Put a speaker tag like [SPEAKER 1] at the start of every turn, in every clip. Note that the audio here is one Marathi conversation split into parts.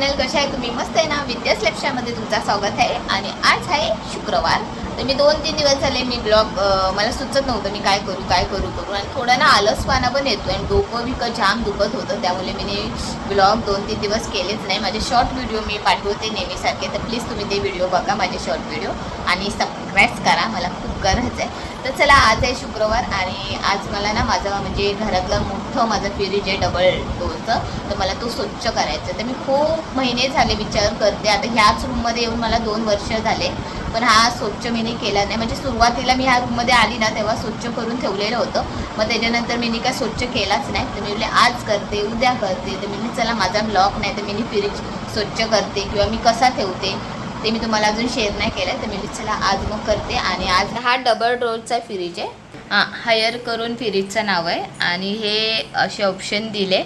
[SPEAKER 1] चॅनल कशा आहे तुम्ही मस्त आहे ना? विद्यास लक्षामध्ये तुमचं स्वागत आहे आणि आज आहे शुक्रवार. तर मी दोन तीन दिवस झाले मी ब्लॉग मला सुचत नव्हतं मी काय करू काय करू करू. आणि थोडा ना आलसपणा पण येतो आणि डोकं बिकं जाम दुखत होतं त्यामुळे मी ब्लॉग दोन तीन दिवस केलेच नाही. माझे शॉर्ट व्हिडिओ मी पाठवते नेहमीसारखे तर प्लीज तुम्ही ते व्हिडिओ बघा माझे शॉर्ट व्हिडिओ आणि सबस्क्राईब करा मला खूप गरज आहे. तर चला आज आहे शुक्रवार आणि आज मला ना माझं म्हणजे घरातलं मोठं माझं फ्रीज आहे डबल डोरचं तर मला तो स्वच्छ करायचा. तर मी खूप महिने झाले विचार करते. आता ह्याच रूममध्ये येऊन मला दोन वर्ष झाले पण हा स्वच्छ मी नाही केला नाही. म्हणजे सुरुवातीला मी ह्या रूममध्ये आली ना तेव्हा स्वच्छ करून ठेवलेलं होतं. मग त्याच्यानंतर मी काय स्वच्छ केलाच नाही. तर मी म्हणजे आज करते उद्या करते. तर मी चला माझा ब्लॉग नाही. तर मी फ्रीज स्वच्छ करते किंवा मी कसा ठेवते? ते मी तुम्हाला अजून शेअर नाही केलं तर मी चला आज मग करते. आणि आज हा डबल डोरचा फ्रीज आहे. हां हायर करून फ्रीजचं नाव आहे. आणि हे असे ऑप्शन दिले.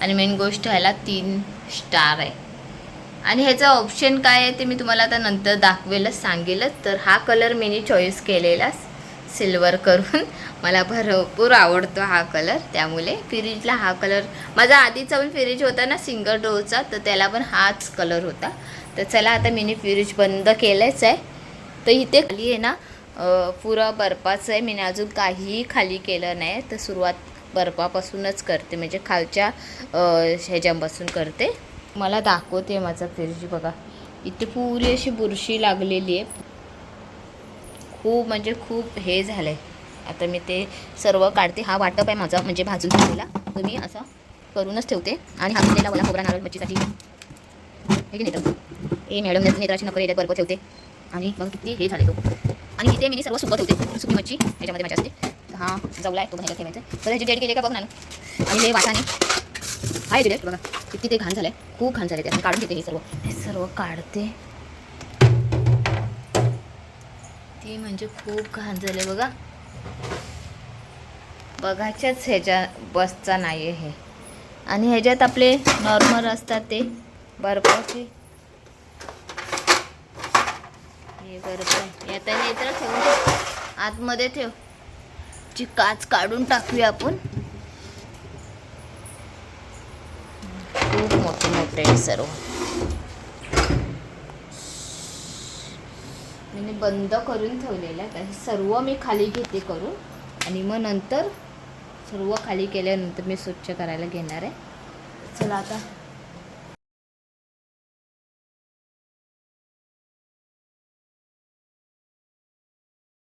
[SPEAKER 1] आणि मेन गोष्ट ह्याला तीन स्टार आहे. आणि ह्याचं ऑप्शन काय आहे ते मी तुम्हाला आता नंतर दाखवेलच सांगेलच. तर हा कलर मी चॉईस केलेला सिल्वर करून. मला भरपूर आवडतो हा कलर त्यामुळे फ्रीजला हा कलर माझा आधीचा पण फ्रीज होता ना सिंगल डोरचा तर त्याला पण हाच कलर होता. तर चला आता मी फ्रीज बंद केलंच आहे. तर इथे खाली आहे ना पुरा पुरं बर्फाचं आहे. मी अजून काहीही खाली केलं नाही. तर सुरुवात बर्फापासूनच करते. म्हणजे खालच्या ह्याच्यापासून करते. मला दाखवते माझा फ्रीज बघा. इथे पुरी अशी बुरशी लागलेली आहे. खूप म्हणजे खूप हे झालं आहे आता मी ते सर्व काढते. हा वाटप आहे माझा म्हणजे भाजून ठेवलेला तुम्ही मी असा करूनच ठेवते. आणि हा केलेला मला खोबरा नारळ मच्छीसाठी. हे की तर ए मॅडम नेत्राची नकर येतात बरोबर ठेवते. आणि मग किती हे झाले तो. आणि इथे मी सर्व सुकत होते सुकी मच्छी याच्यामध्ये माझ्या असते. हा जवला आहे तो ह्याला ठेवायचं तर ह्याची डेट केली का बघ ना आणि हे वाटाणे? आहे डेट बघा. किती ते घाण झालं आहे खूप घाण झालं ते काढून घेते हे सर्व. हे सर्व काढते. ते म्हणजे खूप घाण झाले बघा. बघायच्याच ह्याच्या बसचा नाही आहे हे. आणि ह्याच्यात आपले नॉर्मल असतात ते. बर्फाचे. हे करतोय आहे. आता हे तर ठेवून आतमध्ये ठेव. ची काच काढून टाकूया आपण. खूप मोठे मोठे सर्व. मी बंद करून ठेवलेलं आहे. हे सर्व मी खाली घेते करून. आणि मग नंतर सर्व खाली केल्यानंतर मी स्वच्छ करायला घेणार आहे. चला आता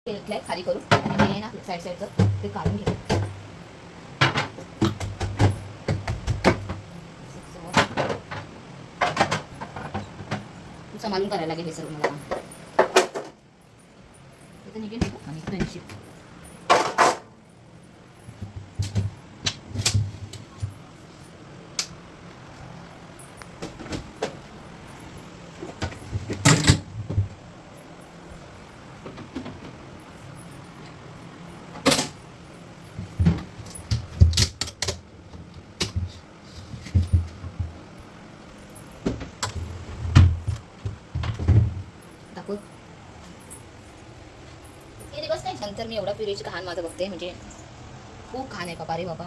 [SPEAKER 1] घेतलंय खाली करून आणि हे ना साईड साईडचं ते काढून घेतलं सांभाळून करायला लागेल हे सर्व मला इथं निघेल आणि फ्रेंडशिप दाखव हे दिवस मी एवढा फ्रीज घाण माझं बघते म्हणजे खूप घाण आहे बाबा रे बाबा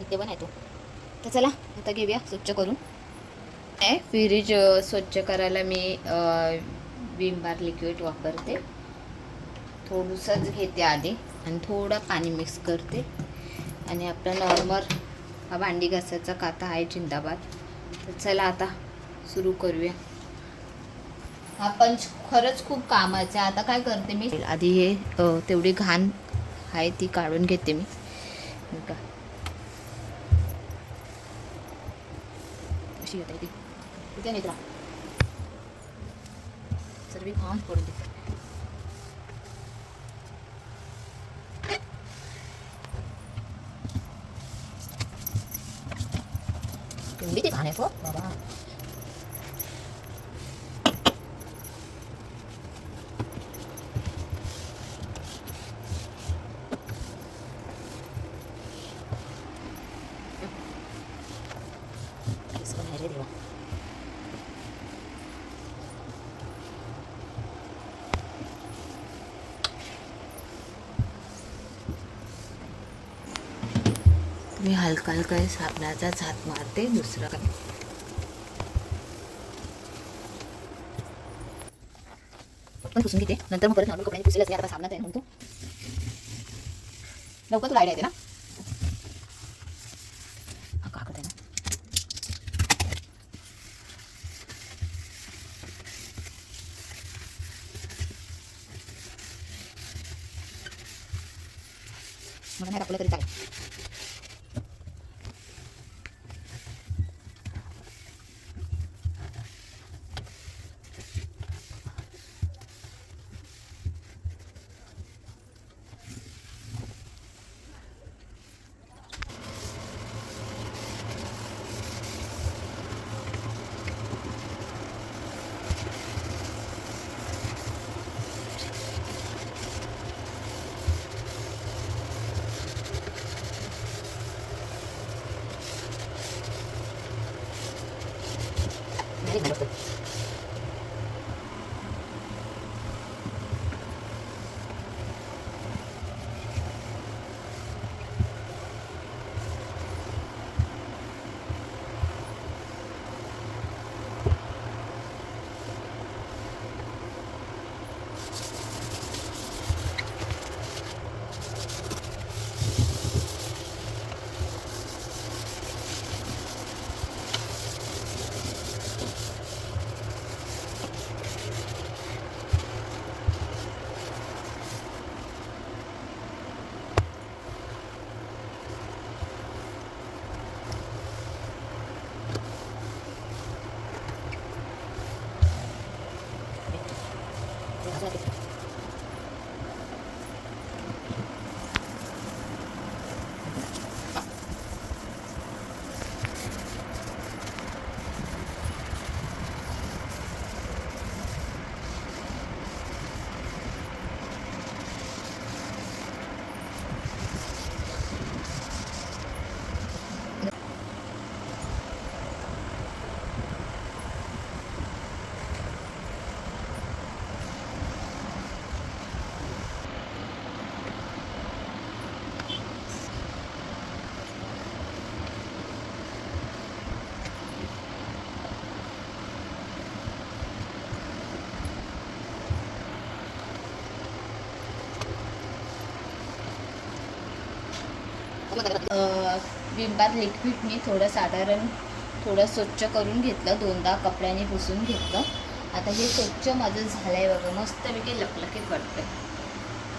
[SPEAKER 1] इथे पण आहे तो. तर चला आता घेऊया स्वच्छ करून. आहे फ्रीज स्वच्छ करायला मी विम बार लिक्विड वापरते. थोडंसंच घेते आधी आणि थोडं पाणी मिक्स करते. आणि आपला नॉर्मल हा भांडी घासायचा काता आहे जिंदाबाद. तर चला आता सुरू करूया. हा पंच खरंच खूप कामाचा आता काय करते मी? आधी हे तेवढी घाण आहे ती काढून घेते मी. का अशी येते ती. कुठे नेत्रा सर्व घाण पडून देते. केवढी ती घाण आहे बाबा. मी हलका हलका साबणाचा झात मारते दुसरा काय? पण पुसून घेते. नंतर मग परत नॉर्मल कपड्याने पुसले आता साबणात आहे म्हणतो. लवकर तुला आयडिया येते ना? मला नाही आपलं तरी चालेल. 何? बिंबात लिक्विड मी थोडं साधारण थोडं स्वच्छ करून घेतलं. दोनदा कपड्याने पुसून घेतलं. आता हे स्वच्छ माझं झालं आहे बघा. मस्तपैकी लकलकीत वाटतं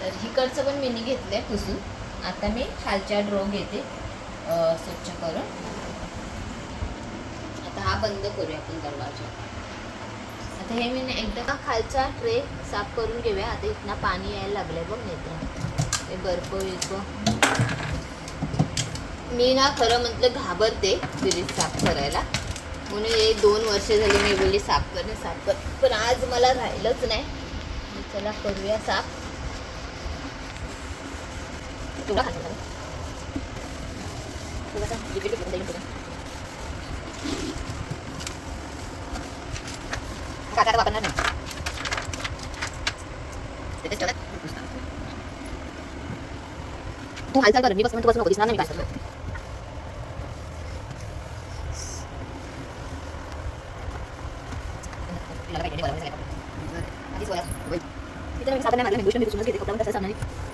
[SPEAKER 1] तर हिकडचं पण मी घेतलं आहे पुसून. आता मी खालच्या ड्रॉ घेते स्वच्छ करून. आता हा बंद करूया आपण दरवाजा. आता हे मी एकदा का खालचा ट्रे साफ करून घेऊया. आता इथनं पाणी यायला लागलं आहे बघ नेत्र. ते बर्फ बिर्फ मी ना खरं म्हटलं घाबरते फ्रीज साफ करायला. म्हणून हे दोन वर्ष झाली मी बोलली साफ करणे साफ कर. पण आज मला राहिलंच नाही. चला करूया साफ तुला काका वापरणार नाही. तू हालचाल कर मी बस तू बस नको दिसणार नाही काय करतो तिला काय बरोबर झालं आधीच वया तिथे मी साधन नाही मारलं मी गोष्ट मी पुसूनच घेते कपडा पण तसं सांगणार नाही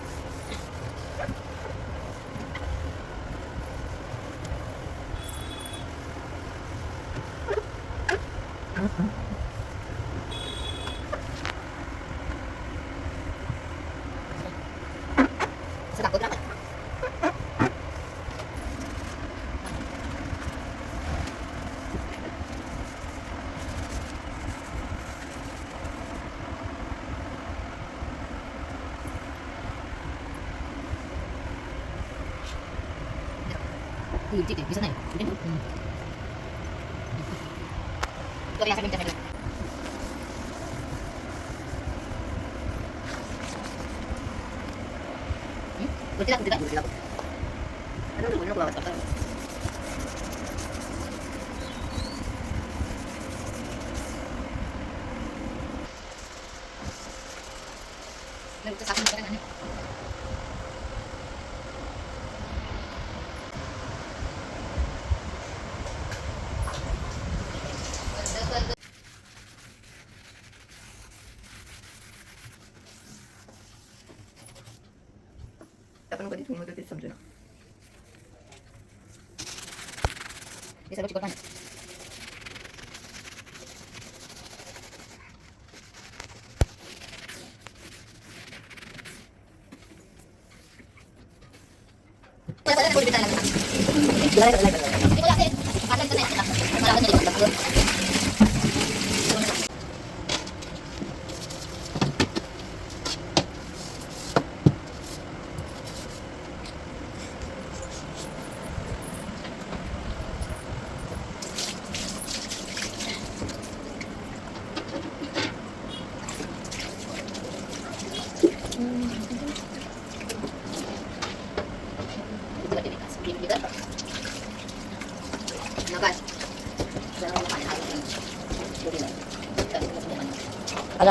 [SPEAKER 1] असं दाखवत राहा ठीक आहे दिसत नाही कुठे ठेवू? हम्म. तर या सगळ्यांच्या सगळ्या. हम्म? वरती दाखव, वरती दाखव, वरती दाखव. आता बोलू नको आवाज करता. लवकर साफ करा आणि बंद कर कोण होतं तेच समजेना हे सर्व चिकट पाणी
[SPEAKER 2] आज आपल्या त्यांना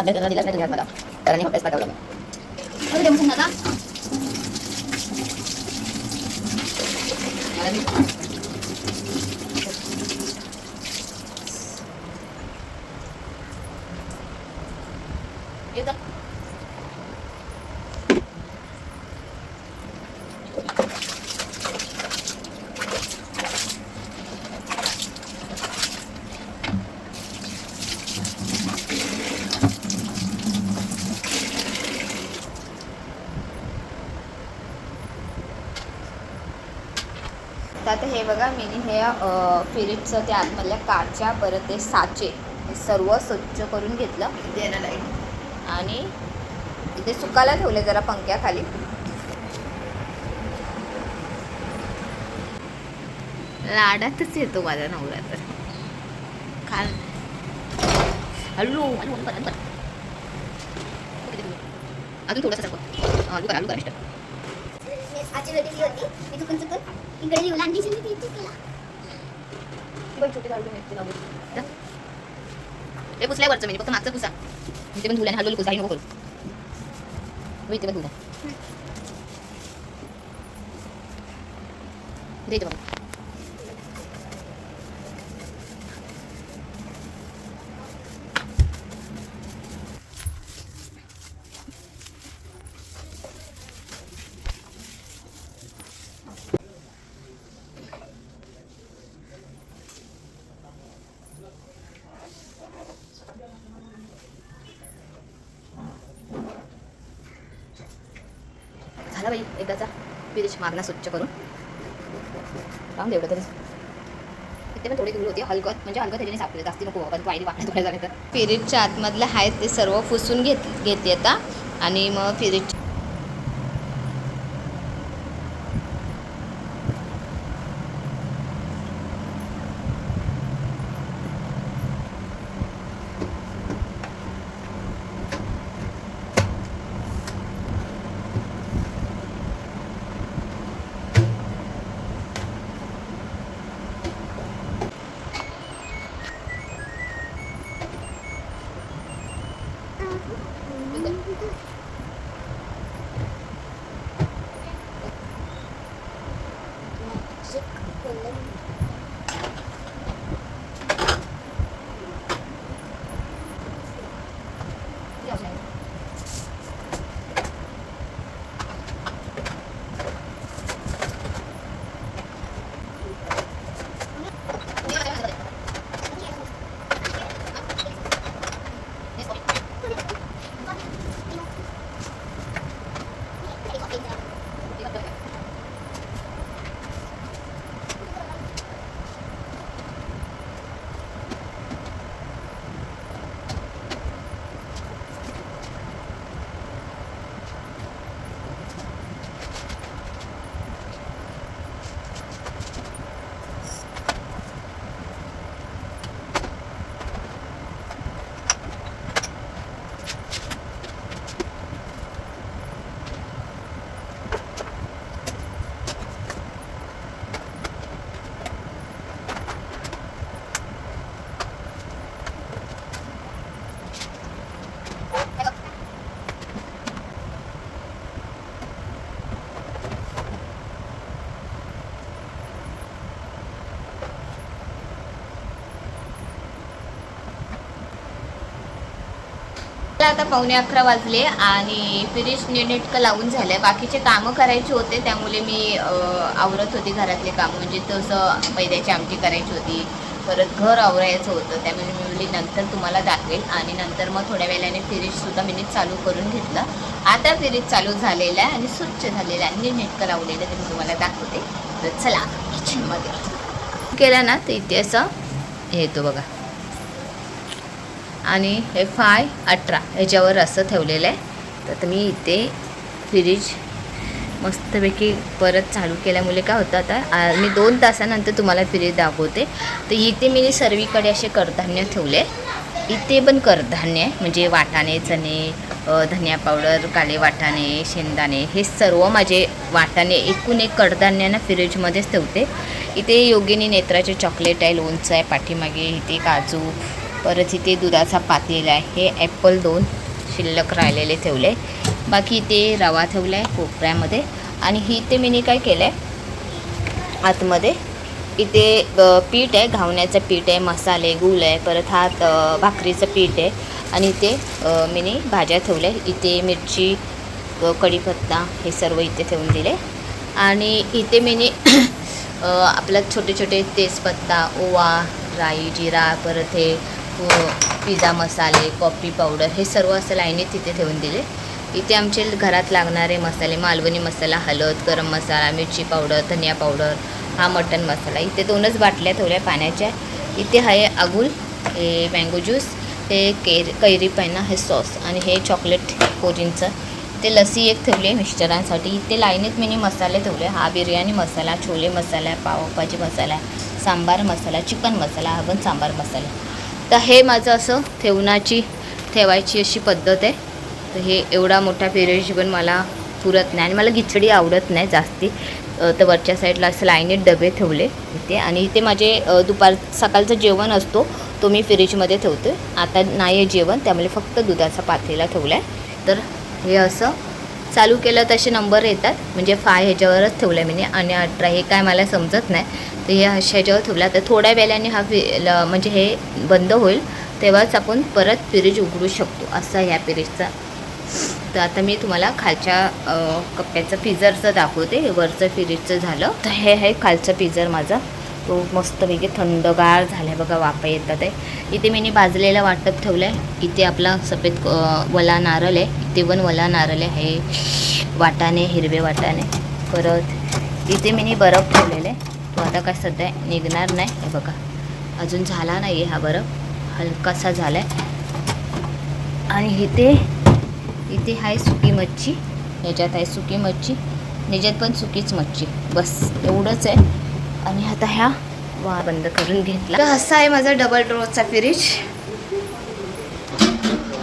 [SPEAKER 2] दिलाच नाही तुम्ही आज मला कारण हॉटेल्स पाठवलं
[SPEAKER 1] हे बघा मी हे फिरिटचं त्या आतमधल्या काच्या परत ते साचे सर्व स्वच्छ करून घेतलं.
[SPEAKER 2] द्यायला लाइट
[SPEAKER 1] आणि इथे सुकायला ठेवले जरा पंख्याखाली लाडातच येतो माझा नवरा तर. खाल. कर. अजून थोडंसं. हळू कर हळू कर
[SPEAKER 3] रेडी होती. मी चुकून चुकून इकडे मी.
[SPEAKER 1] ते पुसल्या वरचं म्हणजे फक्त मागचं पुसा. इथे पण धुल्याने हलवली पुसा नको करू. हो, इथे पण इथे इथे बघा. झाला बाई एकदाचा. पिरिश मारणं स्वच्छ करून. राहून देवढं तरी. ते पण थोडी दूर होती हलकत म्हणजे हलकत ह्याच्याने सापडले जास्ती नको कारण वाईट वाटणे थोड्या झाले तर पिरियडच्या आतमधलं आहेत ते सर्व पुसून घेत घेते आता. आणि मग पिरियड तर आता पावणे अकरा वाजले आणि फिरिश नीटनेटकं लावून झालं बाकीचे कामं करायचे होते त्यामुळे मी आवरत होती घरातले कामं. म्हणजे तसं मैद्याची आमटी करायची होती परत घर आवरायचं होतं त्यामुळे मी म्हणली नंतर तुम्हाला दाखवेल. आणि नंतर मग थोड्या वेळाने फ्रीजसुद्धा मी चालू करून घेतलं. आता फ्रीज चालू झालेलं आहे आणि स्वच्छ झालेलं आहे. नीटनेटकं लावलेलं ते मी तुम्हाला दाखवते. तर चला किचनमध्ये केलं ना तर इथे असं हे येतो बघा. आणि हे फाय अठरा ह्याच्यावर असं ठेवलेलं आहे. तर मी इथे फ्रीज मस्तपैकी परत चालू केल्यामुळे काय होतं आता मी दोन तासानंतर तुम्हाला फ्रीज दाखवते. तर इथे मी सर्वीकडे असे कडधान्य ठेवले इथे पण कडधान्य आहे म्हणजे वाटाणे चणे धनिया पावडर काले वाटाणे शेंगदाणे हे सर्व माझे वाटाणे एकूण एक कडधान्यांना फ्रीजमध्येच ठेवते. इथे योगिनी नेत्राचे चॉकलेट आहे लोणचं आहे पाठीमागे इथे काजू परत इथे दुधाचा पातेला आहे. हे ॲपल दोन शिल्लक राहिलेले ठेवले. बाकी इथे रवा ठेवला आहे कोपऱ्यामध्ये. आणि ही इथे मी काय केलं आहे आतमध्ये इथे पीठ आहे घावण्याचं पीठ आहे मसाले गुळ आहे परत हा भाकरीचं पीठ आहे. आणि इथे मी भाज्या ठेवल्या इथे मिरची कढीपत्ता हे सर्व इथे ठेवून दिले. आणि इथे मी अ, आपलं छोटे छोटे तेजपत्ता ओवा राई जिरा परत हे पिझ्झा मसाले कॉफी पावडर हे सर्व असं लाईनीत तिथे ठेवून दिले. इथे आमचे घरात लागणारे मसाले मालवणी मसाला हळद गरम मसाला मिरची पावडर धनिया पावडर हा मटन मसाला इथे दोनच बाटल्या ठेवल्या पाण्याच्या. इथे आहे अगुल हे मँगो ज्यूस हे केर कैरी पैना हे सॉस आणि हे चॉकलेट कोरींचं ते लसी एक ठेवली आहे मिस्टरांसाठी. इथे लाईनीत मी मसाले ठेवले. हा बिर्याणी मसाला छोले मसाला पावभाजी मसाला सांबार मसाला चिकन मसाला हा पण सांबार मसाला. तर हे माझं असं ठेवण्याची ठेवायची अशी पद्धत आहे. तर हे एवढा मोठा फ्रीज पण मला पुरत नाही आणि मला खिचडी आवडत नाही जास्ती. तर वरच्या साईडला असं लाईनीत डबे ठेवले इथे आणि इथे माझे दुपार सकाळचं जेवण असतो तो मी फ्रीजमध्ये ठेवतो आता नाही आहे जेवण त्यामुळे फक्त दुधाचा पातेला ठेवला आहे तर हे असं चालू केलं तसे नंबर येतात. म्हणजे फाय ह्याच्यावरच ठेवलं मी. आणि अठरा हे काय मला समजत नाही. तर हे अशा ह्याच्यावर ठेवला. तर थोड्या वेळाने हा फि ल- म्हणजे हे बंद होईल. तेव्हाच आपण परत फ्रीज उघडू शकतो. असा ह्या फ्रीजचा तर आता मी तुम्हाला खालच्या कप्प्याचं पिझरचं दाखवते. वरचं फ्रीजचं झालं. तर हे आहे खालचं पिझर माझा. तो मस्तपैकी थंडगार झाला आहे बघा वाफा येतात आहे. इथे मी भाजलेलं वाटप ठेवलं आहे इथे आपला सफेद वला नारळ आहे. इथे पण वला नारळ आहे. वाटाणे हिरवे वाटाणे. परत इथे मी बर्फ ठेवलेला आहे. तो आता काय सध्या निघणार नाही हे बघा. अजून झाला नाही आहे हा बर्फ. हलकासा झाला आहे आणि इथे इथे आहे सुकी मच्छी. ह्याच्यात आहे सुकी मच्छी. याच्यात पण सुकीच मच्छी. बस एवढंच आहे. आणि आता ह्या वा बंद करून घेतला. तर असा आहे माझा डबल ड्रोचा फ्रीज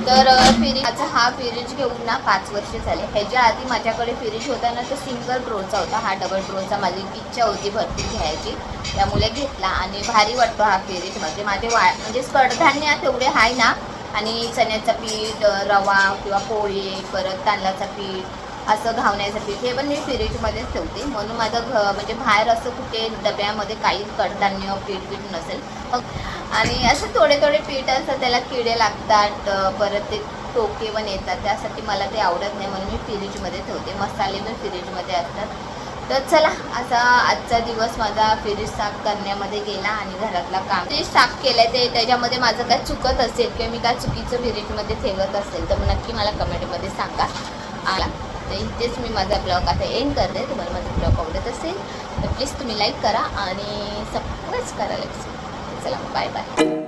[SPEAKER 1] तर फ्रीजचा हा फ्रीज घेऊन ना पाच वर्ष झाले. ह्याच्या आधी माझ्याकडे फ्रीज होता ना तो सिंगल ड्रोचा होता. हा डबल ड्रोचा माझी इच्छा होती भरपूर घ्यायची. त्यामुळे घेतला आणि भारी वाटतो हा फ्रीज म्हणजे माझे वा म्हणजे कडधान्य तेवढे आहे ना. आणि चण्याचं पीठ रवा किंवा पोळी परत तांदळाचं पीठ असं घावण्याचं हे पण मी फ्रीजमध्येच ठेवते. म्हणून माझं घ म्हणजे बाहेर असं कुठे डब्यामध्ये काही कडधान्य पीठ पीठ नसेल. आणि असं थोडे थोडे पीठ असं त्याला किडे लागतात परत ते टोके पण येतात. त्यासाठी मला ते आवडत नाही म्हणून मी फ्रीजमध्ये ठेवते. मसाले पण फ्रीजमध्ये असतात. तर चला असा आजचा दिवस माझा फ्रीज साफ करण्यामध्ये गेला आणि घरातला काम. फ्रीज साफ केलं ते त्याच्यामध्ये माझं काय चुकत असेल किंवा मी काय चुकीचं फ्रीजमध्ये ठेवत असेल तर नक्की मला कमेंटमध्ये सांगा. आला. तर इथेच मी माझा ब्लॉग आता एंड करते. तुम्हाला माझा ब्लॉग आवडत असेल तर प्लीज तुम्ही लाईक करा आणि सबस्क्राईब करायला विसरू चला बाय बाय